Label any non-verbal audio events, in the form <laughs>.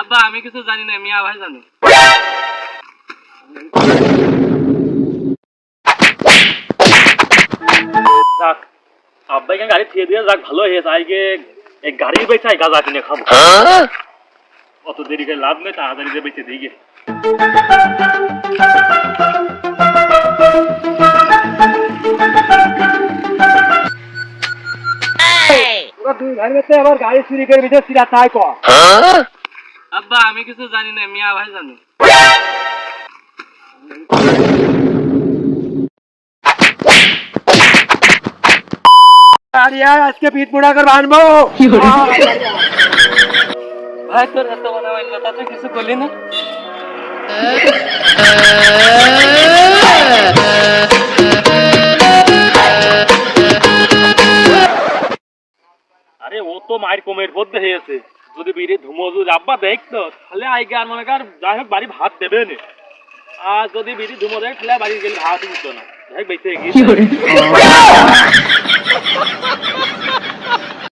আব্বা আমি কিছু জানি না মিয়া ভাই জানে। যাক আব্বাইকে গাড়ি থিয়ে দিয়ে যাক ভালো হয়েছে। আজকে এই গাড়ি বেচাই গাঁজা কিনে খাব। অত দেরি করে লাভ নেই তাড়াতাড়ি যে বেঁচে। তোরা দুই ভাই আবার গাড়ি চুরি করে বেঁচে সিরা তাই কর আব্বা আমি কিছু জানি না মিয়া ভাই জানে। আরে আজকে পিঠ মোড়া করে বানবো ভাই তোর এত মনে হয় কথা তুই কিছু করলি না? আরে ও তো মায়ের কমের মধ্যে হয়েছে যদি বিড়ি ধুমো যদি আব্বা দেখতো তাহলে আইগে আর মনে কর যাই হোক বাড়ি ভাত দেবে না। আর যদি বিড়ি ধুমো দেখ তাহলে বাড়ি গেলে ভাত দিত না। যাই হোক বেঁচে গিয়ে <laughs>